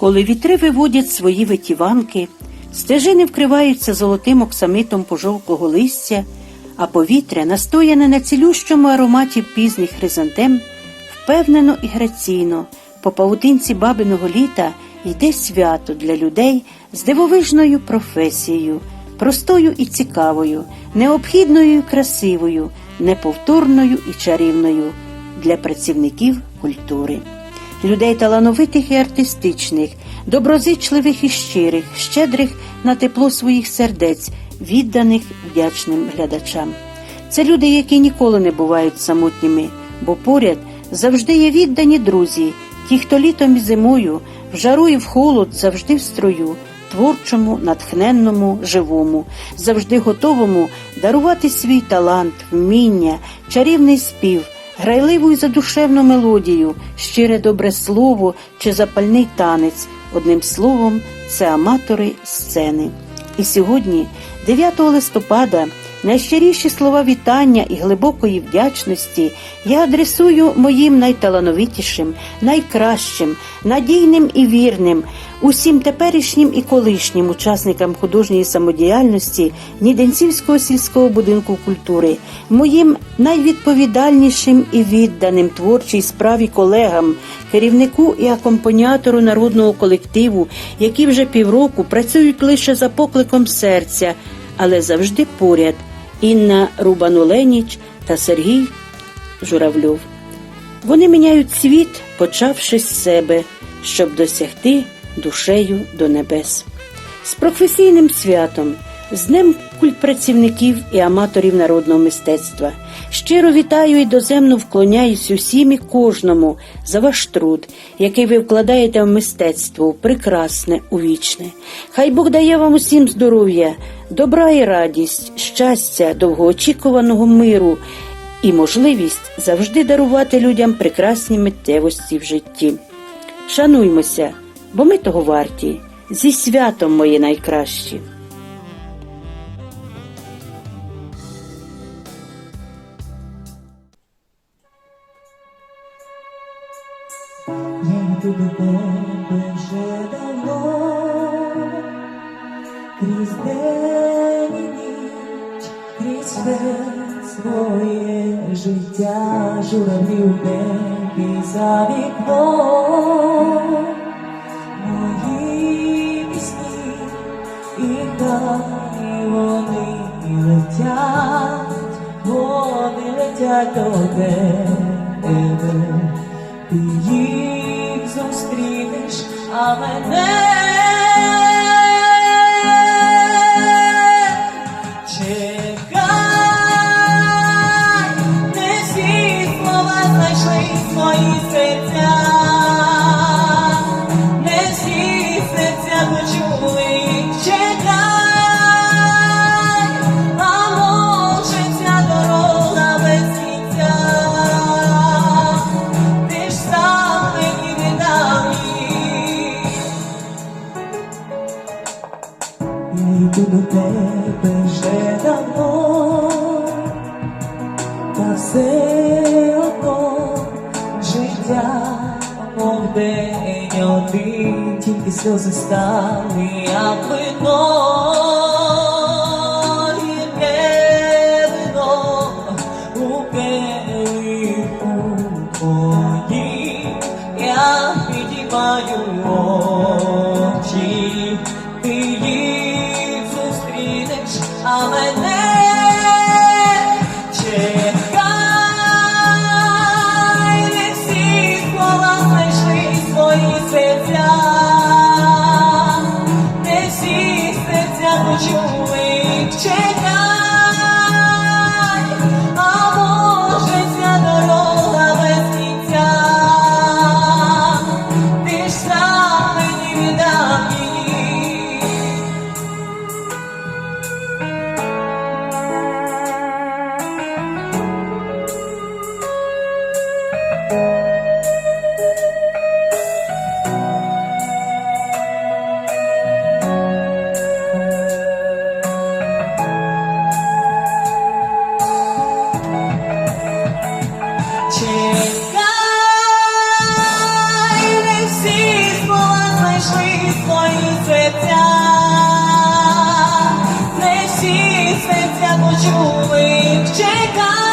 коли вітри виводять свої витіванки, стежини вкриваються золотим оксамитом пожовклого листя, а повітря, настояне на цілющому ароматі пізніх хризантем, впевнено і граційно, по паутинці бабиного літа йде свято для людей з дивовижною професією, простою і цікавою, необхідною і красивою, неповторною і чарівною для працівників культури людей талановитих і артистичних, доброзичливих і щирих, щедрих на тепло своїх сердець, відданих вдячним глядачам. Це люди, які ніколи не бувають самотніми, бо поряд завжди є віддані друзі, ті, хто літом і зимою, в жару і в холод завжди в строю, творчому, натхненному, живому, завжди готовому дарувати свій талант, вміння, чарівний спів грайливу і задушевну мелодію, щире добре слово чи запальний танець. Одним словом, це аматори сцени. І сьогодні, 9 листопада, найщиріші слова вітання і глибокої вдячності я адресую моїм найталановитішим, найкращим, надійним і вірним, усім теперішнім і колишнім учасникам художньої самодіяльності Ніденцівського сільського будинку культури, моїм найвідповідальнішим і відданим творчій справі колегам, керівнику і акомпаніатору народного колективу, які вже півроку працюють лише за покликом серця, але завжди поряд. Інна Рубануленіч та Сергій Журавльов. Вони міняють світ, почавши з себе, щоб досягти душею до небес. З професійним святом, з Днем культпрацівників і аматорів народного мистецтва. Щиро вітаю і доземно вклоняюсь усім і кожному за ваш труд, який ви вкладаєте в мистецтво, прекрасне, у вічне. Хай Бог дає вам усім здоров'я, добра і радість, щастя, довгоочікуваного миру і можливість завжди дарувати людям прекрасні миттєвості в житті. Шануймося, бо ми того варті, зі святом мої найкращі. Журавлі в небі за вікном, мої пісні, і хай вони летять, вони летять до тебе ти їх зустрінеш, а мене Я йду до тебе вже давно, та все одно життя, мов день один, тільки сльози стали, як вино. Я підіймаю знайшли свої серця, не всі серця почули, чекай.